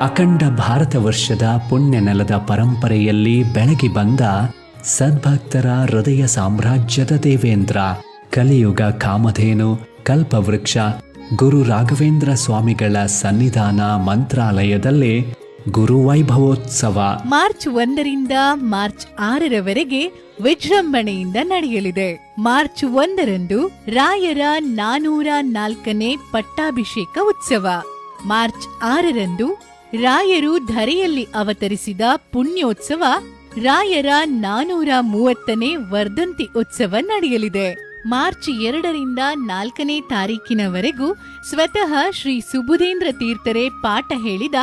ಅಖಂಡ ಭಾರತ ವರ್ಷದ ಪುಣ್ಯ ನೆಲದ ಪರಂಪರೆಯಲ್ಲಿ ಬೆಳಗಿ ಬಂದ ಸದ್ಭಕ್ತರ ಹೃದಯ ಸಾಮ್ರಾಜ್ಯದ ದೇವೇಂದ್ರ, ಕಲಿಯುಗ ಕಾಮಧೇನು, ಕಲ್ಪವೃಕ್ಷ, ಗುರು ರಾಘವೇಂದ್ರ ಸ್ವಾಮಿಗಳ ಸನ್ನಿಧಾನ ಮಂತ್ರಾಲಯದಲ್ಲಿ ಗುರುವೈಭವೋತ್ಸವ. ಮಾರ್ಚ್ ಒಂದರಿಂದ ಮಾರ್ಚ್ ಆರರವರೆಗೆ ವಿಜೃಂಭಣೆಯಿಂದ ನಡೆಯಲಿದೆ. ಮಾರ್ಚ್ ಒಂದರಂದು ರಾಯರ ನಾನೂರ ನಾಲ್ಕನೇ ಪಟ್ಟಾಭಿಷೇಕ ಉತ್ಸವ. ಮಾರ್ಚ್ ಆರರಂದು ರಾಯರು ಧರೆಯಲ್ಲಿ ಅವತರಿಸಿದ ಪುಣ್ಯೋತ್ಸವ ರಾಯರ ನಾನೂರ ಮೂವತ್ತನೇ ವರ್ಧಂತಿ ಉತ್ಸವ ನಡೆಯಲಿದೆ. ಮಾರ್ಚ್ ಎರಡರಿಂದ ನಾಲ್ಕನೇ ತಾರೀಕಿನವರೆಗೂ ಸ್ವತಃ ಶ್ರೀ ಸುಬುಧೇಂದ್ರ ತೀರ್ಥರೇ ಪಾಠ ಹೇಳಿದ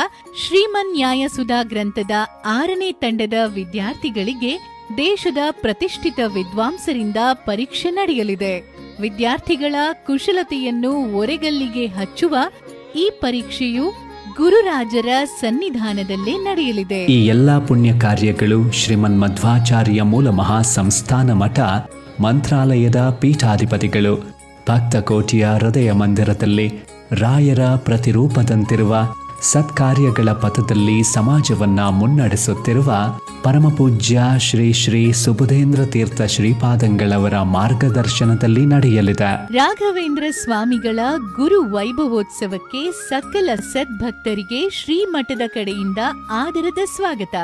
ಶ್ರೀಮನ್ ನ್ಯಾಯಸುಧಾ ಗ್ರಂಥದ ಆರನೇ ತಂಡದ ವಿದ್ಯಾರ್ಥಿಗಳಿಗೆ ದೇಶದ ಪ್ರತಿಷ್ಠಿತ ವಿದ್ವಾಂಸರಿಂದ ಪರೀಕ್ಷೆ ನಡೆಯಲಿದೆ. ವಿದ್ಯಾರ್ಥಿಗಳ ಕುಶಲತೆಯನ್ನು ಒರೆಗಲ್ಲಿಗೆ ಹಚ್ಚುವ ಈ ಪರೀಕ್ಷೆಯು ಗುರುರಾಜರ ಸನ್ನಿಧಾನದಲ್ಲೇ ನಡೆಯಲಿದೆ. ಈ ಎಲ್ಲಾ ಪುಣ್ಯ ಕಾರ್ಯಗಳು ಶ್ರೀಮನ್ ಮಧ್ವಾಚಾರ್ಯ ಮೂಲ ಮಹಾ ಸಂಸ್ಥಾನ ಮಠ ಮಂತ್ರಾಲಯದ ಪೀಠಾಧಿಪತಿಗಳು ಭಕ್ತಕೋಟಿಯ ಹೃದಯ ಮಂದಿರದಲ್ಲಿ ರಾಯರ ಪ್ರತಿರೂಪದಂತಿರುವ ಸತ್ಕಾರ್ಯಗಳ ಪಥದಲ್ಲಿ ಸಮಾಜವನ್ನ ಮುನ್ನಡೆಸುತ್ತಿರುವ ಪರಮಪೂಜ್ಯ ಶ್ರೀ ಶ್ರೀ ಸುಬುಧೇಂದ್ರ ತೀರ್ಥ ಶ್ರೀಪಾದಂಗಳವರ ಮಾರ್ಗದರ್ಶನದಲ್ಲಿ ನಡೆಯಲಿದೆ. ರಾಘವೇಂದ್ರ ಸ್ವಾಮಿಗಳ ಗುರು ವೈಭವೋತ್ಸವಕ್ಕೆ ಸಕಲ ಸದ್ಭಕ್ತರಿಗೆ ಶ್ರೀಮಠದ ಕಡೆಯಿಂದ ಆದರದ ಸ್ವಾಗತ.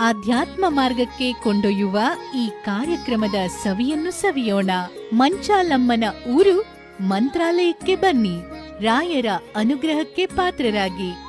ಆಧ್ಯಾತ್ಮ ಮಾರ್ಗಕ್ಕೆ ಕೊಂಡೊಯ್ಯುವ ಈ ಕಾರ್ಯಕ್ರಮದ ಸವಿಯನ್ನು ಸವಿಯೋಣ. ಮಂಚಾಲಮ್ಮನ ಊರು ಮಂತ್ರಾಲಯಕ್ಕೆ ಬನ್ನಿ. ರಾಯರ ಅನುಗ್ರಹಕ್ಕೆ ಪಾತ್ರರಾಗಿ.